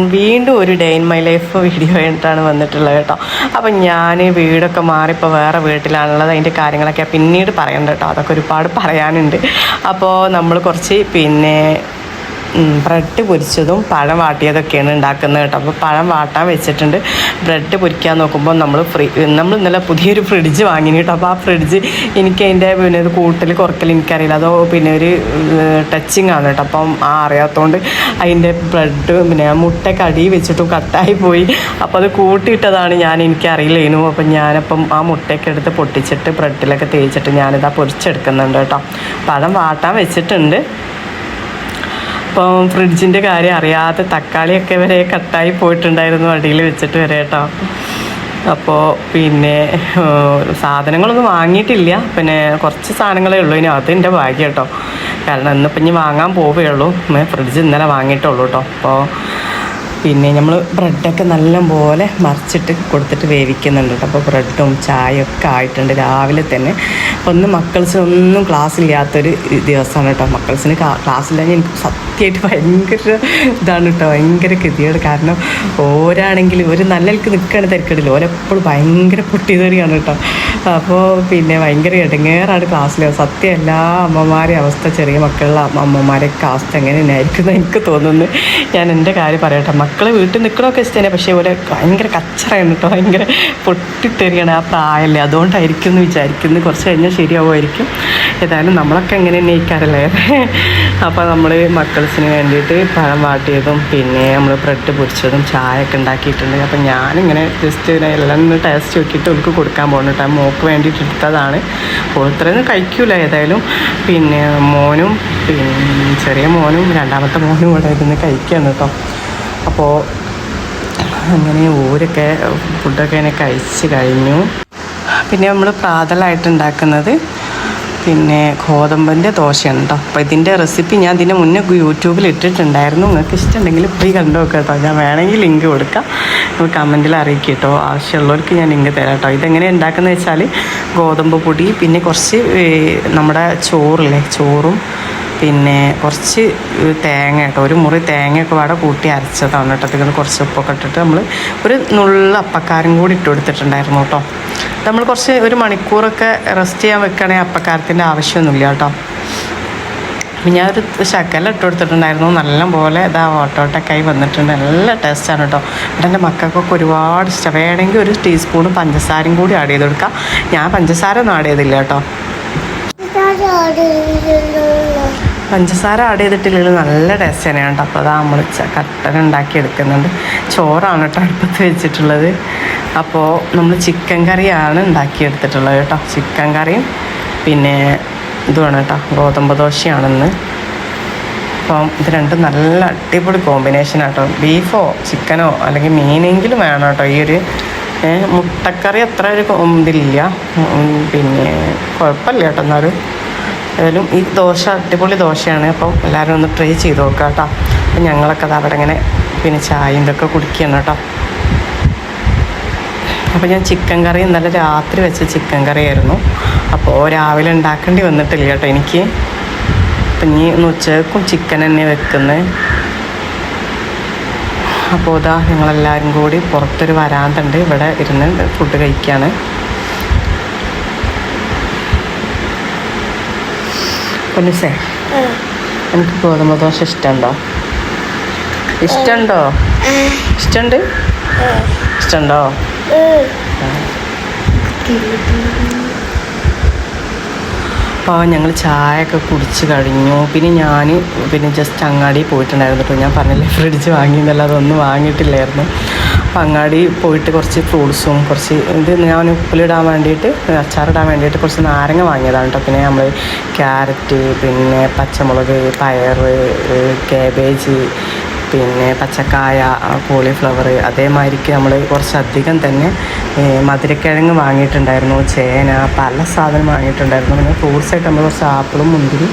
വീണ്ടും ഒരു day in my life video ആയിട്ടാണ് വന്നിട്ടുള്ളത് കേട്ടോ. അപ്പം ഞാൻ വീടൊക്കെ മാറി ഇപ്പോൾ വേറെ വീട്ടിലാണുള്ളത്. അതിന്റെ കാര്യങ്ങളൊക്കെ പിന്നീട് പറയണ്ട കേട്ടോ. അതൊക്കെ ഒരുപാട് പറയാനുണ്ട്. അപ്പോൾ നമ്മൾ കുറച്ച് പിന്നെ ബ്രെഡ് പൊരിച്ചതും പഴം വാട്ടിയതൊക്കെയാണ് ഉണ്ടാക്കുന്നത് കേട്ടോ. അപ്പോൾ പഴം വാട്ടാൻ വെച്ചിട്ടുണ്ട്. ബ്രെഡ് പൊരിക്കാൻ നോക്കുമ്പോൾ നമ്മൾ ഫ്രീ നമ്മൾ ഇന്നലെ പുതിയൊരു ഫ്രിഡ്ജ് വാങ്ങി കേട്ടോ. അപ്പോൾ ആ ഫ്രിഡ്ജ് എനിക്ക് അതിന്റെ പിന്നെ ഒരു കൂട്ടൽ കുറക്കൽ എനിക്കറിയില്ല. അതോ പിന്നെ ഒരു ടച്ചിങ് ആണ് കേട്ടോ. അപ്പം ആ അറിയാത്തതുകൊണ്ട് അതിന്റെ ബ്രെഡ് പിന്നെ ആ കടി വെച്ചിട്ടും കട്ടായി പോയി. അപ്പോൾ അത് കൂട്ടിയിട്ടതാണ് ഞാൻ എനിക്കറിയില്ലേനു അപ്പം ഞാനപ്പം ആ മുട്ടയൊക്കെ എടുത്ത് പൊട്ടിച്ചിട്ട് ബ്രെഡിലൊക്കെ തേച്ചിട്ട് ഞാനിതാ പൊരിച്ചെടുക്കുന്നുണ്ട് കേട്ടോ. പഴം വാട്ടാൻ വെച്ചിട്ടുണ്ട്. അപ്പം ഫ്രിഡ്ജിന്റെ കാര്യം അറിയാതെ തക്കാളിയൊക്കെ വരെ കട്ടായി പോയിട്ടുണ്ടായിരുന്നു അടിയിൽ വെച്ചിട്ട് വരെ കേട്ടോ. അപ്പോൾ പിന്നെ സാധനങ്ങളൊന്നും വാങ്ങിയിട്ടില്ല. പിന്നെ കുറച്ച് സാധനങ്ങളേ ഉള്ളൂ. ഇനി അത് എന്റെ ഭാഗ്യം കേട്ടോ. കാരണം ഇന്നിപ്പം ഇനി വാങ്ങാൻ പോവുകയുള്ളൂ. ഫ്രിഡ്ജ് ഇന്നലെ വാങ്ങിയിട്ടുള്ളൂ കേട്ടോ. അപ്പോൾ പിന്നെ നമ്മൾ ബ്രെഡൊക്കെ നല്ലപോലെ മറിച്ചിട്ട് കൊടുത്തിട്ട് വേവിക്കുന്നുണ്ട് കേട്ടോ. അപ്പോൾ ബ്രെഡും ചായയൊക്കെ ആയിട്ടുണ്ട് രാവിലെ തന്നെ. ഒന്ന് മക്കൾസിനൊന്നും ക്ലാസ്സില്ലാത്തൊരു ദിവസമാണ് കേട്ടോ. മക്കൾസിന് ക്ലാസ്സില്ലെങ്കിൽ എനിക്ക് സത്യമായിട്ട് ഭയങ്കര ഇതാണ് കേട്ടോ. ഭയങ്കര ഗതിയോട് കാരണം ഓരാണെങ്കിൽ ഒരു നല്ലൽക്ക് നിൽക്കുകയാണ് തിരക്കിടില്ല. ഓരെപ്പോഴും ഭയങ്കര പൊട്ടിതെറിയാണ് കേട്ടോ. അപ്പോൾ പിന്നെ ഭയങ്കര ഇടങ്ങേറാണ് ക്ലാസ്സിൽ സത്യം എല്ലാ അമ്മമാരെയും അവസ്ഥ ചെറിയ മക്കളുടെ അമ്മമാരെയൊക്കെ അവസ്ഥ എങ്ങനെ തന്നെയായിരിക്കും എന്ന് എനിക്ക് തോന്നുന്നു. ഞാൻ എന്റെ കാര്യം പറയട്ടെ. മക്കൾ വീട്ടിൽ നിൽക്കണമൊക്കെ ഇഷ്ടം തന്നെ പക്ഷേ ഒരു ഭയങ്കര കച്ചറയാണ് കേട്ടോ ഭയങ്കര പൊട്ടിത്തെറിയാണ് ആ പ്രായമല്ലേ അതുകൊണ്ടായിരിക്കും എന്ന് വിചാരിക്കുന്നു. കുറച്ച് കഴിഞ്ഞാൽ ശരിയാവുമായിരിക്കും. ഏതായാലും നമ്മളൊക്കെ എങ്ങനെ തന്നെ അപ്പോൾ നമ്മൾ മക്കൾസിന് വേണ്ടിയിട്ട് പഴം വാട്ടിയതും പിന്നെ നമ്മൾ ബ്രെഡ് പൊരിച്ചതും ചായ ഒക്കെ ഉണ്ടാക്കിയിട്ടുണ്ട്. അപ്പം ഞാനിങ്ങനെ ജസ്റ്റ് എല്ലാം ഒന്ന് ടേസ്റ്റ് നോക്കിയിട്ട് അവർക്ക് കൊടുക്കാൻ പോകുന്നുണ്ട് ആ മോക്ക് വേണ്ടിയിട്ട് എടുത്തതാണ്. ഇത്രയൊന്നും കഴിക്കൂല ഏതായാലും. പിന്നെ മോനും പിന്നെ ചെറിയ മോനും രണ്ടാമത്തെ മോനും ഇവിടെ ഇരുന്ന് കഴിക്കുകയാണ് കേട്ടോ അപ്പോൾ അങ്ങനെ ഊരൊക്കെ ഫുഡൊക്കെ ഇങ്ങനെ കഴിച്ച് കഴിഞ്ഞു. പിന്നെ നമ്മൾ പ്രാതലായിട്ട് ഉണ്ടാക്കുന്നത് പിന്നെ ഗോതമ്പിന്റെ ദോശയാണ് കേട്ടോ അപ്പോൾ ഇതിന്റെ റെസിപ്പി ഞാൻ ഇതിന്റെ മുന്നേ യൂട്യൂബിൽ ഇട്ടിട്ടുണ്ടായിരുന്നു. നിങ്ങൾക്ക് ഇഷ്ടമുണ്ടെങ്കിൽ പോയി കണ്ടു നോക്കുക കേട്ടോ ഞാൻ വേണമെങ്കിൽ ലിങ്ക് കൊടുക്കാം. കമന്റിൽ അറിയിക്കും കേട്ടോ ആവശ്യമുള്ളവർക്ക് ഞാൻ ലിങ്ക് തരാം കേട്ടോ ഇതെങ്ങനെ ഉണ്ടാക്കുന്നത് വെച്ചാൽ ഗോതമ്പ് പൊടി പിന്നെ കുറച്ച് നമ്മുടെ ചോറില്ലേ ചോറും പിന്നെ കുറച്ച് തേങ്ങ കേട്ടോ. ഒരു മുറി തേങ്ങയൊക്കെ പാടെ കൂട്ടി അരച്ചതാണ് കേട്ടോ. അതിൽ കുറച്ച് ഉപ്പൊക്കെ ഇട്ടിട്ട് നമ്മൾ ഒരു നുള്ള അപ്പക്കാരം കൂടി ഇട്ട് കൊടുത്തിട്ടുണ്ടായിരുന്നു കേട്ടോ. നമ്മൾ കുറച്ച് ഒരു മണിക്കൂറൊക്കെ റെസ്റ്റ് ചെയ്യാൻ വെക്കുകയാണെങ്കിൽ അപ്പക്കാരത്തിന്റെ ആവശ്യമൊന്നുമില്ല കേട്ടോ. ഞാനൊരു ശക്കല ഇട്ട് കൊടുത്തിട്ടുണ്ടായിരുന്നു. നല്ല പോലെ ഇതാ ഓട്ടോട്ടൊക്കെ ആയി വന്നിട്ടുണ്ട്. നല്ല ടേസ്റ്റാണ് കേട്ടോ. ഇവിടെ എന്റെ മക്കൾക്കൊക്കെ ഒരുപാട് ഇഷ്ടം. വേണമെങ്കിൽ ഒരു ടീസ്പൂൺ പഞ്ചസാരയും കൂടി ആഡ് ചെയ്ത് കൊടുക്കാം. ഞാൻ പഞ്ചസാര ഒന്നും ആഡ് ചെയ്തില്ല കേട്ടോ. പഞ്ചസാര ആഡ് ചെയ്തിട്ടില്ലെങ്കിൽ നല്ല ടേസ്റ്റ് തന്നെയാണ് കേട്ടോ. അപ്പോൾ അതാ നമ്മൾ കട്ടൻ ഉണ്ടാക്കി എടുക്കുന്നുണ്ട്. ചോറാണ് കേട്ടോ അടുപ്പത്ത് വെച്ചിട്ടുള്ളത്. അപ്പോൾ നമ്മൾ ചിക്കൻ കറിയാണ് ഉണ്ടാക്കിയെടുത്തിട്ടുള്ളത് കേട്ടോ. ചിക്കൻ കറിയും പിന്നെ ഇതുമാണ് കേട്ടോ. ഗോതമ്പ് ദോശയാണെന്ന്. അപ്പം ഇത് രണ്ടും നല്ല അടിപൊളി കോമ്പിനേഷൻ ആട്ടോ ബീഫോ ചിക്കനോ അല്ലെങ്കിൽ മീനെങ്കിലും വേണം കേട്ടോ. ഈ ഒരു മുട്ടക്കറി അത്ര ഒരു ഇതില്ല. പിന്നെ കുഴപ്പമില്ല കേട്ടോ എന്നാലും. ഏതായാലും ഈ ദോശ അടിപൊളി ദോശയാണ്. അപ്പോൾ എല്ലാവരും ഒന്ന് ട്രൈ ചെയ്ത് നോക്കുക കേട്ടോ. അപ്പം ഞങ്ങളൊക്കെ അത് അവിടെ ഇങ്ങനെ പിന്നെ ചായയും ഇതൊക്കെ കുടിക്കുകയാണ് കേട്ടോ. അപ്പോൾ ഞാൻ ചിക്കൻ കറി ഇന്നലെ രാത്രി വെച്ച ചിക്കൻ കറിയായിരുന്നു അപ്പോൾ രാവിലെ ഉണ്ടാക്കേണ്ടി വന്നിട്ടില്ല കേട്ടോ എനിക്ക്. അപ്പം ഇനി ഒന്ന് ഉച്ചക്കും ചിക്കൻ തന്നെ വെക്കുന്നത് അപ്പോൾ ഇതാ ഞങ്ങളെല്ലാവരും കൂടി പുറത്തൊരു വരാന്തുണ്ട് ഇവിടെ ഇരുന്ന് ഫുഡ് കഴിക്കുകയാണ്. പൊന്നിസേ. എനിക്ക് ഗോതമ്പ് ദോശ ഇഷ്ടമുണ്ടോ ഇഷ്ടമുണ്ടോ ഇഷ്ടമുണ്ട് ഇഷ്ടമുണ്ടോ അപ്പോൾ ഞങ്ങൾ ചായയൊക്കെ കുടിച്ച് കഴിഞ്ഞു. പിന്നെ ഞാൻ പിന്നെ ജസ്റ്റ് അങ്ങാടി പോയിട്ടുണ്ടായിരുന്നു കേട്ടോ ഞാൻ പറഞ്ഞില്ലേ ഫ്രിഡ്ജ് വാങ്ങി എന്നല്ല അതൊന്നും വാങ്ങിയിട്ടില്ലായിരുന്നു. അപ്പോൾ അങ്ങാടി പോയിട്ട് കുറച്ച് ഫ്രൂട്ട്സും കുറച്ച് ഇത് ഞാൻ ഉപ്പിലിടാൻ വേണ്ടിയിട്ട് അച്ചാറിടാൻ വേണ്ടിയിട്ട് കുറച്ച് നാരങ്ങ വാങ്ങിയതാണ് കേട്ടോ പിന്നെ നമ്മൾ ക്യാരറ്റ് പിന്നെ പച്ചമുളക് പയർ കാബേജ് പിന്നെ പച്ചക്കായ കോളിഫ്ലവർ അതേമാതിരിക്ക് നമ്മൾ കുറച്ചധികം തന്നെ മധുരക്കിഴങ്ങ് വാങ്ങിയിട്ടുണ്ടായിരുന്നു. ചേന പല സാധനം വാങ്ങിയിട്ടുണ്ടായിരുന്നു. പിന്നെ ഫ്രൂട്ട്സ് ആയിട്ട് നമ്മൾ കുറച്ച് ആപ്പിളും മുന്തിരി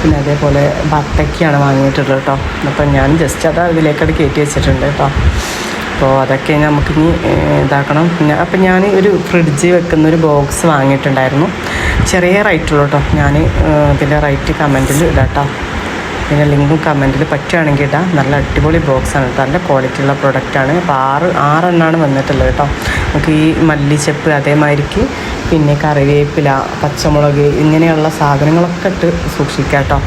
പിന്നെ അതേപോലെ ബത്തക്കയാണ് വാങ്ങിയിട്ടുള്ളത് കേട്ടോ അപ്പം ഞാൻ ജസ്റ്റ് അത് അതിലേക്കത് കയറ്റി വെച്ചിട്ടുണ്ട് കേട്ടോ അപ്പോൾ അതൊക്കെ നമുക്കിനി ഇതാക്കണം. പിന്നെ അപ്പം ഞാൻ ഒരു ഫ്രിഡ്ജ് വെക്കുന്ന ഒരു ബോക്സ് വാങ്ങിയിട്ടുണ്ടായിരുന്നു. ചെറിയ റേറ്റുള്ളൂ കേട്ടോ ഞാൻ ഇതിന്റെ റൈറ്റ് കമന്റിൽ ഇടാം കേട്ടോ പിന്നെ ലിങ്കും കമന്റിൽ പറ്റുകയാണെങ്കിൽ ഇടാം നല്ല അടിപൊളി ബോക്സാണ് കേട്ടോ. നല്ല ക്വാളിറ്റി ഉള്ള പ്രൊഡക്റ്റാണ് അപ്പോൾ ആറ് ആറെണ്ണമാണ് വന്നിട്ടുള്ളത് കേട്ടോ. നമുക്ക് ഈ മല്ലിച്ചപ്പ് അതേമാതിരിക്ക് പിന്നെ കറിവേപ്പില പച്ചമുളക് ഇങ്ങനെയുള്ള സാധനങ്ങളൊക്കെ ഇട്ട് സൂക്ഷിക്കാം കേട്ടോ.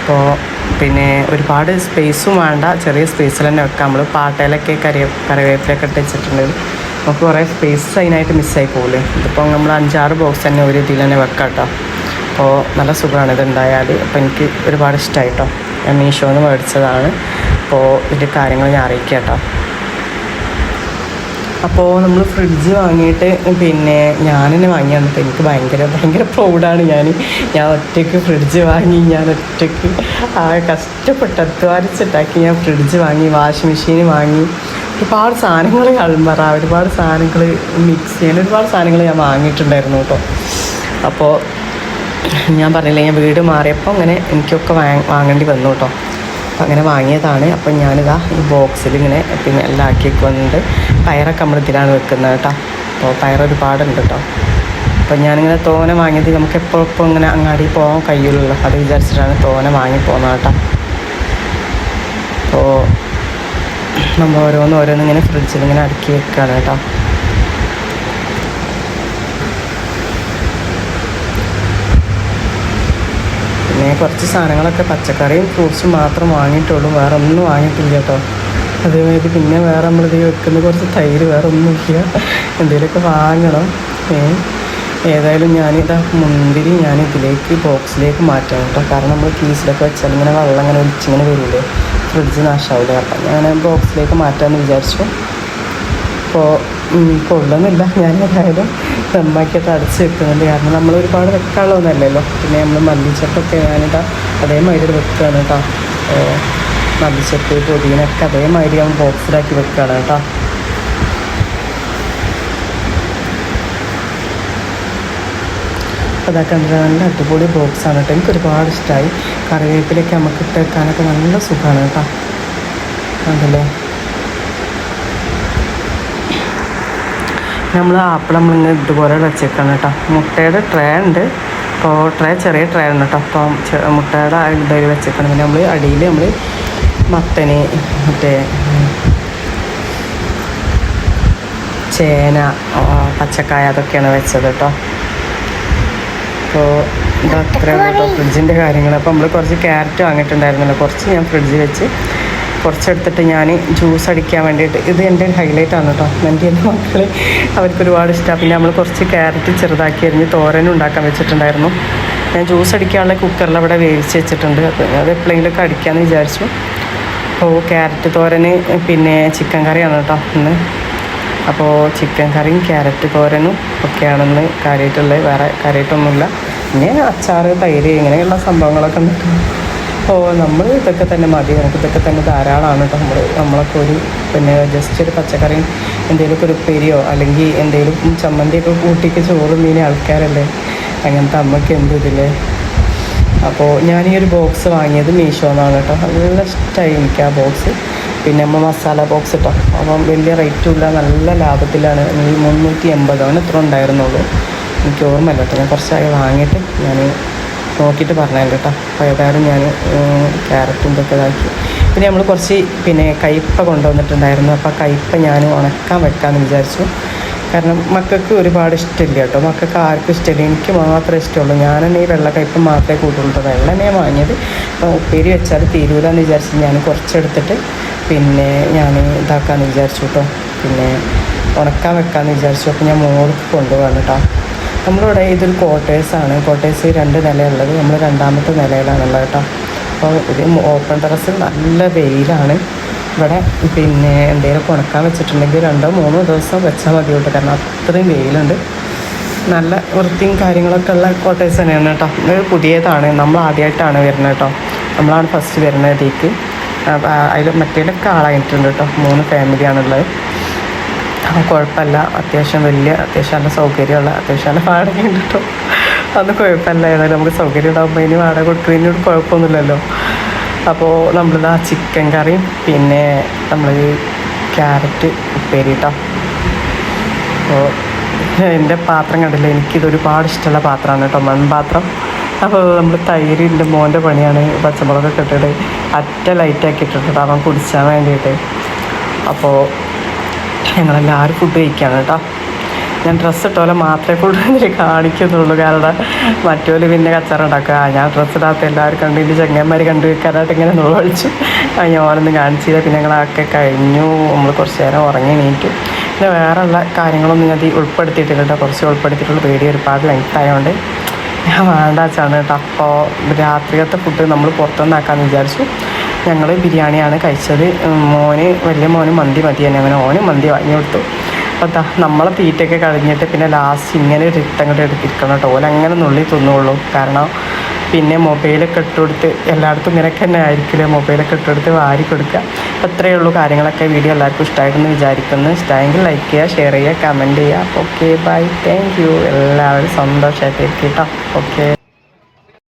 അപ്പോൾ പിന്നെ ഒരുപാട് സ്പേസും വേണ്ട. ചെറിയ സ്പേസിൽ തന്നെ വെക്കാം. നമ്മൾ പാട്ടയിലൊക്കെ കറി കറിവേപ്പിലൊക്കെ ഇട്ട് വെച്ചിട്ടുണ്ടെങ്കിൽ നമുക്ക് കുറേ സ്പേസ് അതിനായിട്ട് മിസ്സായി പോകില്ലേ ഇതിപ്പോൾ നമ്മൾ അഞ്ചാറ് ബോക്സ് തന്നെ ഒരു ഇതിൽ തന്നെ വെക്കാം കേട്ടോ. അപ്പോൾ നല്ല സുഖമാണ് ഇതുണ്ടായാൽ അപ്പോൾ എനിക്ക് ഒരുപാട് ഇഷ്ടമായി കേട്ടോ ഞാൻ മീഷോന്ന് മേടിച്ചതാണ്. അപ്പോൾ ഇതിന്റെ കാര്യങ്ങൾ ഞാൻ അറിയിക്കാം കേട്ടോ. അപ്പോൾ നമ്മൾ ഫ്രിഡ്ജ് വാങ്ങിയിട്ട് പിന്നെ തന്നെ വാങ്ങിയാണ് കേട്ടോ എനിക്ക് ഭയങ്കര ഭയങ്കര പ്രൗഡാണ് ഞാൻ ഞാൻ ഒറ്റയ്ക്ക് ഫ്രിഡ്ജ് വാങ്ങി ഞാൻ ഒറ്റയ്ക്ക് ആ കഷ്ടപ്പെട്ട് അധ്വാനിച്ചിട്ടാക്കി ഞാൻ ഫ്രിഡ്ജ് വാങ്ങി വാഷിംഗ് മെഷീൻ വാങ്ങി. ഒരുപാട് സാധനങ്ങൾ അൾമറ ഒരുപാട് സാധനങ്ങൾ മിക്സ് ചെയ്യാൻ ഒരുപാട് സാധനങ്ങൾ ഞാൻ വാങ്ങിയിട്ടുണ്ടായിരുന്നു കേട്ടോ. അപ്പോൾ ഞാൻ പറഞ്ഞില്ലേ ഞാൻ വീട് മാറിയപ്പോൾ അങ്ങനെ എനിക്കൊക്കെ വാങ് വാങ്ങേണ്ടി വന്നു കേട്ടോ അപ്പം അങ്ങനെ വാങ്ങിയതാണ്. അപ്പം ഞാനിതാ ഈ ബോക്സിൽ ഇങ്ങനെ പിന്നെ എല്ലാം ആക്കി വെക്കുന്നുണ്ട് പയറൊക്കെ നമ്മൾ ഇതിലാണ് വെക്കുന്നത് കേട്ടോ അപ്പോൾ പയർ ഒരുപാടുണ്ട് കേട്ടോ അപ്പം ഞാനിങ്ങനെ തോനെ വാങ്ങിയത് നമുക്ക് എപ്പോൾ ഇപ്പോൾ ഇങ്ങനെ അങ്ങാടി പോകാൻ കഴിയുള്ളൂ. അത് വിചാരിച്ചിട്ടാണ് തോനെ വാങ്ങി പോകുന്നത് കേട്ടോ അപ്പോൾ നമ്മൾ ഓരോന്ന് ഓരോന്ന് ഇങ്ങനെ ഫ്രിഡ്ജിൽ ഇങ്ങനെ അടുക്കി വെക്കുകയാണ് കേട്ടോ പിന്നെ കുറച്ച് സാധനങ്ങളൊക്കെ പച്ചക്കറിയും ഫ്രൂട്ട്സും മാത്രം വാങ്ങിയിട്ടുള്ളൂ. വേറെ ഒന്നും വാങ്ങിയിട്ടില്ല കേട്ടോ. അതേമാതിരി പിന്നെ വേറെ നമ്മൾ ഇത് വെക്കുന്ന കുറച്ച് തൈര് വേറെ ഒന്നും ഇല്ല. എന്തെങ്കിലുമൊക്കെ വാങ്ങണം. ഏതായാലും ഞാനിതാ മുന്തിരി ഞാൻ ഇതിലേക്ക് ബോക്സിലേക്ക് മാറ്റാം കേട്ടോ. കാരണം നമ്മൾ കീസിലൊക്കെ വെച്ചാൽ ഇങ്ങനെ വെള്ളം ഇങ്ങനെ ഒലിച്ചിങ്ങനെ വരില്ലേ ഫ്രിഡ്ജ് നാശാവില്ല അപ്പം ഞാൻ ബോക്സിലേക്ക് മാറ്റാമെന്ന് വിചാരിച്ചു. അപ്പോൾ കൊള്ളുന്നില്ല ഞാൻ ഏതായാലും ദമ്മാക്കിയിട്ട് അടച്ച് വെക്കുന്നുണ്ട്. കാരണം നമ്മൾ ഒരുപാട് വെക്കാനുള്ളതൊന്നല്ലല്ലോ. പിന്നെ നമ്മൾ മല്ലിച്ചപ്പൊക്കെ ഞാനിതാ അതേമാതിരി വെക്കുകയാണ് കേട്ടോ മല്ലിച്ചപ്പ് പൊതിനൊക്കെ അതേമാതിരി ഞാൻ ബോക്സിലാക്കി വെക്കുകയാണ് കേട്ടോ അപ്പോൾ അതൊക്കെ കണ്ടിട്ട് നല്ല അടിപൊളി ബോക്സാണ് കേട്ടോ എനിക്ക് ഒരുപാട് ഇഷ്ടമായി കറിവേപ്പിലൊക്കെ നമുക്ക് ഇട്ട് വെക്കാനൊക്കെ നല്ല സുഖമാണ് കേട്ടോ അതല്ലേ നമ്മൾ ആപ്പിൾ നമ്മളിങ്ങനെ ഇതുപോലെ വെച്ചേക്കാണ് കേട്ടോ. മുട്ടയുടെ ട്രേ ഉണ്ട്. അപ്പോൾ ട്രേ ചെറിയ ട്രേ ആണ് കേട്ടോ. അപ്പം മുട്ടയുടെ ഇതായി വെച്ചേക്കണം. പിന്നെ നമ്മൾ അടിയിൽ നമ്മൾ മത്തന് മറ്റേ ചേന പച്ചക്കായ അതൊക്കെയാണ് വെച്ചത് കേട്ടോ. അപ്പോൾ ഇതത്രയാണ് കേട്ടോ. ഫ്രിഡ്ജിന്റെ കാര്യങ്ങൾ അപ്പോൾ നമ്മൾ കുറച്ച് ക്യാരറ്റ് വാങ്ങിയിട്ടുണ്ടായിരുന്നല്ലോ. കുറച്ച് ഞാൻ ഫ്രിഡ്ജിൽ വെച്ച് കുറച്ചെടുത്തിട്ട് ഞാൻ ജ്യൂസ് അടിക്കാൻ വേണ്ടിയിട്ട്. ഇത് എന്റെ ഹൈലൈറ്റ് ആണ് കേട്ടോ എന്റെ എന്റെ മക്കൾ അവർക്ക് ഒരുപാട് ഇഷ്ടമാണ് പിന്നെ നമ്മൾ കുറച്ച് ക്യാരറ്റ് ചെറുതാക്കി അരിഞ്ഞ് തോരനും ഉണ്ടാക്കാൻ വെച്ചിട്ടുണ്ടായിരുന്നു. ഞാൻ ജ്യൂസ് അടിക്കാനുള്ള കുക്കറിൽ അവിടെ വേവിച്ച് വെച്ചിട്ടുണ്ട്. അത് എപ്പോഴെങ്കിലുമൊക്കെ അടിക്കാമെന്ന് വിചാരിച്ചു. അപ്പോൾ ക്യാരറ്റ് തോരന് പിന്നെ ചിക്കൻ കറിയാണ് കേട്ടോ ഇന്ന്. അപ്പോൾ ചിക്കൻ കറിയും ക്യാരറ്റ് തോരനും ഒക്കെയാണെന്ന് കാര്യമായിട്ടുള്ളത് വേറെ കാര്യമായിട്ടൊന്നുമില്ല പിന്നെ അച്ചാറ് തൈര് ഇങ്ങനെയുള്ള സംഭവങ്ങളൊക്കെ ഉണ്ട്. അപ്പോൾ നമ്മൾ ഇതൊക്കെ തന്നെ മതി. നമുക്ക് ഇതൊക്കെ തന്നെ ധാരാളമാണ് കേട്ടോ നമ്മൾ നമ്മളൊക്കെ ഒരു പിന്നെ ജസ്റ്റ് ഒരു പച്ചക്കറിയും എന്തെങ്കിലുമൊക്കെ ഒരു ഉപ്പേരിയോ അല്ലെങ്കിൽ എന്തെങ്കിലും ചമ്മന്തിയൊക്കെ കൂട്ടിക്ക് ചോറ് മീനെ ആൾക്കാരല്ലേ? അങ്ങനത്തെ അമ്മയ്ക്ക് എന്ത് ഇതില്ലേ അപ്പോൾ ഞാൻ ഈ ഒരു ബോക്സ് വാങ്ങിയത് മീഷോ എന്നാണ് കേട്ടോ നല്ല ഇഷ്ടമായി എനിക്ക് ആ ബോക്സ് പിന്നെ നമ്മൾ മസാല ബോക്സ് ഇട്ടോ അപ്പം വലിയ റേറ്റും ഇല്ല. നല്ല ലാഭത്തിലാണ്. മുന്നൂറ്റി എൺപത്. അവന് എത്ര ഉണ്ടായിരുന്നുള്ളൂ. എനിക്ക് ഓർമ്മയില്ല കേട്ടോ ഞാൻ കുറച്ചായി വാങ്ങിയിട്ട് ഞാൻ നോക്കിയിട്ട് പറഞ്ഞാൽ കേട്ടോ. അപ്പോൾ ഏതായാലും ഞാൻ ക്യാരറ്റും ഇതൊക്കെ ഇതാക്കി. പിന്നെ നമ്മൾ കുറച്ച് പിന്നെ കയ്പ്പ കൊണ്ടുവന്നിട്ടുണ്ടായിരുന്നു. അപ്പോൾ കയ്പ്പ ഞാൻ ഉണക്കാൻ വെക്കാമെന്ന് വിചാരിച്ചു. കാരണം മക്കൾക്ക് ഒരുപാട് ഇഷ്ടമില്ല കേട്ടോ. മക്കൾക്ക് ആർക്കും ഇഷ്ടമില്ല. എനിക്ക് മാത്രമേ ഇഷ്ടമുള്ളൂ. ഞാൻ ഈ വെള്ളക്കയ്പ്പ് മാത്രമേ കൂട്ടുള്ളൂ. കേട്ടോ വെള്ളം ഞാൻ വാങ്ങിയത്. അപ്പോൾ ഉപ്പേരി വെച്ചാൽ തീരൂലെന്ന് വിചാരിച്ച് ഞാൻ കുറച്ചെടുത്തിട്ട് പിന്നെ ഞാൻ ഇതാക്കാമെന്ന് വിചാരിച്ചു കേട്ടോ. പിന്നെ ഉണക്കാൻ വെക്കാമെന്ന് വിചാരിച്ചു. അപ്പോൾ ഞാൻ മോൾക്ക് കൊണ്ടുപോകാൻ കേട്ടോ. നമ്മളിവിടെ ഇതൊരു ക്വാർട്ടേഴ്സാണ് ക്വാർട്ടേഴ്സ് രണ്ട് നിലയുള്ളത്. നമ്മൾ രണ്ടാമത്തെ നിലയിലാണുള്ളത് കേട്ടോ. അപ്പോൾ ഇത് ഓപ്പൺ ടെറസിൽ നല്ല വെയിലാണ്. ഇവിടെ പിന്നെ എന്തെങ്കിലും ഉണക്കാൻ വെച്ചിട്ടുണ്ടെങ്കിൽ രണ്ടോ മൂന്നോ ദിവസം വെച്ചാൽ മതി കേട്ടോ. കാരണം അത്രയും വെയിലുണ്ട്. നല്ല വൃത്തിയും കാര്യങ്ങളൊക്കെ ഉള്ള ക്വാർട്ടേഴ്സ് തന്നെയാണ് കേട്ടോ. ഇത് പുതിയതാണ്. നമ്മൾ ആദ്യമായിട്ടാണ് വരുന്നത് കേട്ടോ. നമ്മളാണ് ഫസ്റ്റ് വരുന്നത് ഇതിലേക്ക്. അതിൽ മറ്റേലൊക്കെ ആളായിട്ടുണ്ട് കേട്ടോ. മൂന്ന് ഫാമിലിയാണുള്ളത് കുഴപ്പമില്ല. അത്യാവശ്യം വലിയ അത്യാവശ്യം നല്ല സൗകര്യമുള്ള അത്യാവശ്യം നല്ല വാടകയുണ്ട് കേട്ടോ അത് കുഴപ്പമില്ല. ഏതായാലും നമുക്ക് സൗകര്യം ഉണ്ടാകുമ്പോൾ ഇനി വാടക കൊടുക്കുന്നതിനോട് കുഴപ്പമൊന്നുമില്ലല്ലോ. അപ്പോൾ നമ്മളിതാ ചിക്കൻ കറിയും പിന്നെ നമ്മൾ ക്യാരറ്റ് ഉപ്പേരി കേട്ടോ അപ്പോൾ എന്റെ പാത്രം കണ്ടില്ല? എനിക്കിത് ഒരുപാട് ഇഷ്ടമുള്ള പാത്രമാണ് കേട്ടോ മൺപാത്രം. അപ്പോൾ നമ്മൾ തൈര് മോന്റെ പണിയാണ് പച്ചമുളകൊക്കെ ഇട്ടിട്ട് അറ്റ ലൈറ്റാക്കി ഇട്ടിട്ട് അവൻ കുടിച്ചാൻ വേണ്ടിയിട്ട്. അപ്പോൾ ഞങ്ങളെല്ലാവരും ഫുഡ് കഴിക്കുകയാണ് കേട്ടോ. ഞാൻ ഡ്രസ്സ് ഇട്ടോലെ മാത്രമേ ഫുഡ് ഇതിൽ കാണിക്കുന്നുള്ളൂ. കാരണം മറ്റോൽ പിന്നെ കച്ചറ ഉണ്ടാക്കുക. ഞാൻ ഡ്രസ്സ് ഇടാത്ത എല്ലാവരും കണ്ടു. ഇതിന്റെ ചെങ്ങന്മാർ കണ്ടു വെക്കാനായിട്ട് ഇങ്ങനെ നുളച്ചു ഞാൻ ഞാനൊന്നും കാണിച്ചില്ല. പിന്നെ ഞങ്ങളൊക്കെ കഴിഞ്ഞു. നമ്മൾ കുറച്ച് നേരം ഉറങ്ങി എണീറ്റു. പിന്നെ വേറെയുള്ള കാര്യങ്ങളൊന്നും ഞാൻ ഉൾപ്പെടുത്തിയിട്ടില്ല കേട്ടോ. കുറച്ച് ഉൾപ്പെടുത്തിയിട്ടുള്ള വീഡിയോ ഒരുപാട് ലെങ്ത് ആയതുകൊണ്ട് ഞാൻ വേണ്ട വെച്ചാണ് കേട്ടോ. അപ്പോൾ രാത്രിയത്തെ ഫുഡ് നമ്മൾ പുറത്തുനിന്നാക്കാമെന്ന് വിചാരിച്ചു. ഞങ്ങൾ ബിരിയാണിയാണ് കഴിച്ചത്. മോന് വലിയ മോന് മന്തി മതി തന്നെ അങ്ങനെ ഓന് മന്തി വാങ്ങി കൊടുത്തു. അപ്പോൾ ദാ നമ്മളെ തീറ്റൊക്കെ കഴിഞ്ഞിട്ട് പിന്നെ ലാസ്റ്റ് ഇങ്ങനെ ഒരു ഇട്ടങ്ങോട്ട് എടുത്തിരിക്കണം കേട്ടോ. ഓലങ്ങനെ നുള്ളി തിന്നുള്ളൂ. കാരണം പിന്നെ മൊബൈലൊക്കെ ഇട്ടുകൊടുത്ത് എല്ലായിടത്തും ഇങ്ങനെയൊക്കെ തന്നെ ആയിരിക്കില്ല? മൊബൈലൊക്കെ ഇട്ടുകൊടുത്ത് വാരി കൊടുക്കുക. അപ്പോൾ അത്രയേ ഉള്ളൂ കാര്യങ്ങളൊക്കെ വീഡിയോ എല്ലാവർക്കും ഇഷ്ടമായിട്ടെന്ന് വിചാരിക്കുന്നു. ഇഷ്ടമായെങ്കിൽ ലൈക്ക് ചെയ്യുക ഷെയർ ചെയ്യുക കമന്റ് ചെയ്യുക. ഓക്കെ ബൈ താങ്ക് യു എല്ലാവരും സന്തോഷമായിട്ടിരിക്കും കേട്ടോ. ഓക്കെ